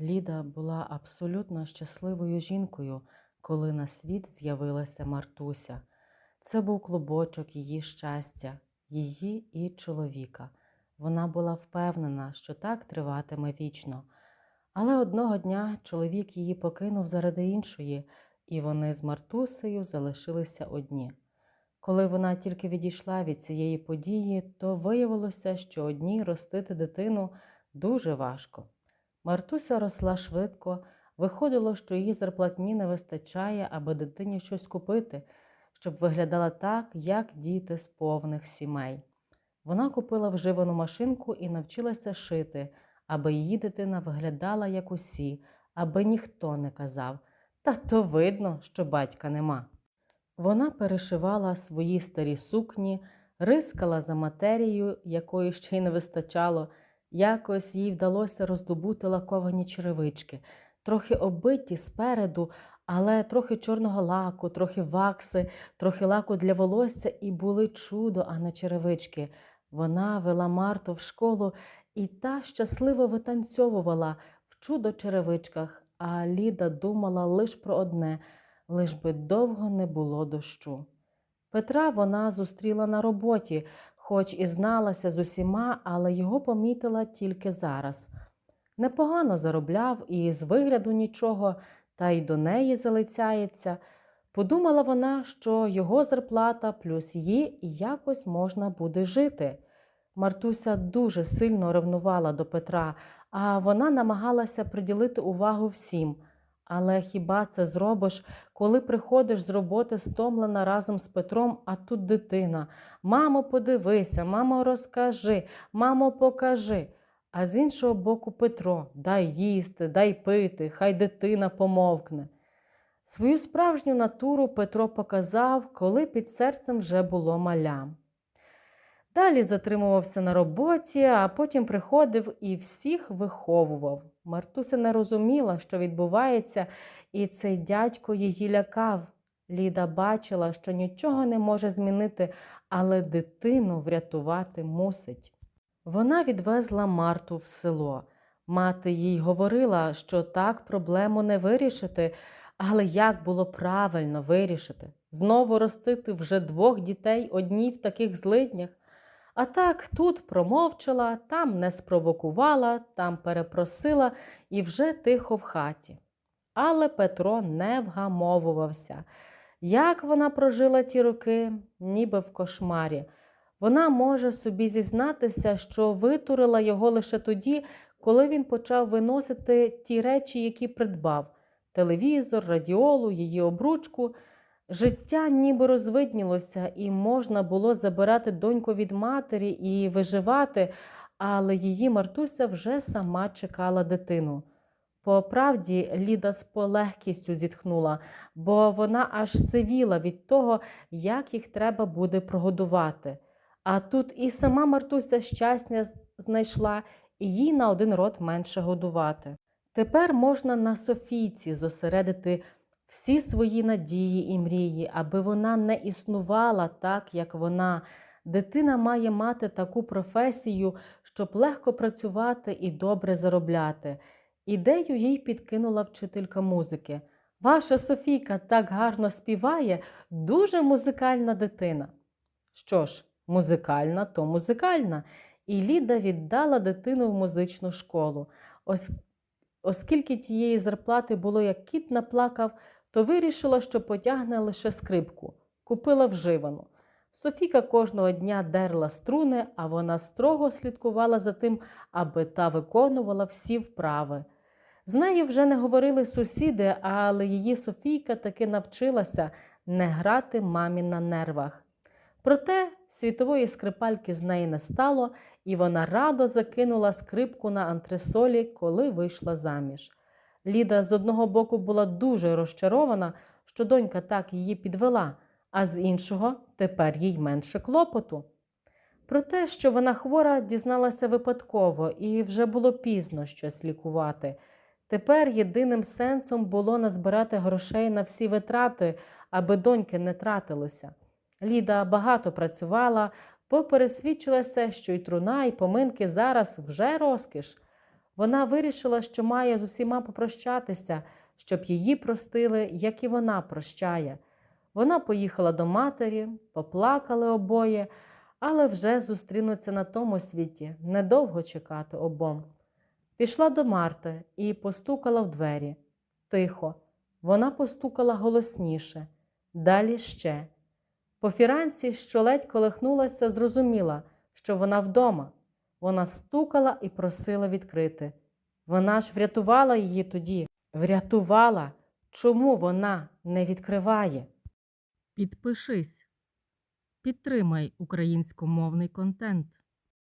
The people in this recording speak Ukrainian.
Ліда була абсолютно щасливою жінкою, коли на світ з'явилася Мартуся. Це був клубочок її щастя, її і чоловіка. Вона була впевнена, що так триватиме вічно. Але одного дня чоловік її покинув заради іншої, і вони з Мартусею залишилися одні. Коли вона тільки відійшла від цієї події, то виявилося, що одній ростити дитину дуже важко. Мартуся росла швидко, виходило, що її зарплатні не вистачає, аби дитині щось купити, щоб виглядала так, як діти з повних сімей. Вона купила вживану машинку і навчилася шити, аби її дитина виглядала як усі, аби ніхто не казав, та то видно, що батька нема. Вона перешивала свої старі сукні, рискала за матерією, якої ще й не вистачало. Якось їй вдалося роздобути лаковані черевички, трохи оббиті спереду, але трохи чорного лаку, трохи вакси, трохи лаку для волосся, і були чудо, а не черевички. Вона вела Марту в школу і та щасливо витанцьовувала в чудо черевичках, а Ліда думала лише про одне лиш би довго не було дощу. Петра вона зустріла на роботі, хоч і зналася з усіма, але його помітила тільки зараз. Непогано заробляв і з вигляду нічого, та й до неї залицяється. Подумала вона, що його зарплата плюс її якось можна буде жити. Мартуся дуже сильно ревнувала до Петра, а вона намагалася приділити увагу всім. Але хіба це зробиш, коли приходиш з роботи стомлена разом з Петром, а тут дитина? Мамо, подивися, мамо, розкажи, мамо, покажи. А з іншого боку, Петро дай їсти, дай пити, хай дитина помовкне. Свою справжню натуру Петро показав, коли під серцем вже було маля. Далі затримувався на роботі, а потім приходив і всіх виховував. Мартуся не розуміла, що відбувається, і цей дядько її лякав. Ліда бачила, що нічого не може змінити, але дитину врятувати мусить. Вона відвезла Марту в село. Мати їй говорила, що так проблему не вирішити, але як було правильно вирішити? Знову ростити вже двох дітей одній в таких злиднях. А так тут промовчала, там не спровокувала, там перепросила і вже тихо в хаті. Але Петро не вгамовувався. Як вона прожила ті роки, ніби в кошмарі. Вона може собі зізнатися, що витурила його лише тоді, коли він почав виносити ті речі, які придбав телевізор, радіолу, її обручку. Життя ніби розвиднілося, і можна було забирати доньку від матері і виживати, але її Мартуся вже сама чекала дитину. По правді, Ліда з полегкістю зітхнула, бо вона аж сивіла від того, як їх треба буде прогодувати. А тут і сама Мартуся щастя знайшла, і їй на один рот менше годувати. Тепер можна на Софійці зосередити всі свої надії і мрії, аби вона не існувала так, як вона. Дитина має мати таку професію, щоб легко працювати і добре заробляти. Ідею їй підкинула вчителька музики. Ваша Софійка так гарно співає, дуже музикальна дитина. Що ж, музикальна, то музикальна. І Ліда віддала дитину в музичну школу. Ось, оскільки тієї зарплати було, як кіт наплакав, то вирішила, що потягне лише скрипку, купила вживану. Софіка кожного дня дерла струни, а вона строго слідкувала за тим, аби та виконувала всі вправи. З нею вже не говорили сусіди, але її Софійка таки навчилася не грати мамі на нервах. Проте світової скрипальки з неї не стало, і вона радо закинула скрипку на антресолі, коли вийшла заміж. Ліда з одного боку була дуже розчарована, що донька так її підвела, а з іншого тепер їй менше клопоту. Про те, що вона хвора, дізналася випадково, і вже було пізно щось лікувати. Тепер єдиним сенсом було назбирати грошей на всі витрати, аби доньки не тратилися. Ліда багато працювала, бо пересвідчилася, що й труна, і поминки зараз вже розкіш. Вона вирішила, що має з усіма попрощатися, щоб її простили, як і вона прощає. Вона поїхала до матері, поплакали обоє, але вже зустрінуться на тому світі, недовго чекати обом. Пішла до Марти і постукала в двері. Тихо. Вона постукала голосніше, далі ще. По фіранці, що ледь колихнулася, зрозуміла, що вона вдома. Вона стукала і просила відкрити. Вона ж врятувала її тоді. Врятувала. Чому вона не відкриває? Підпишись. Підтримай українськомовний контент.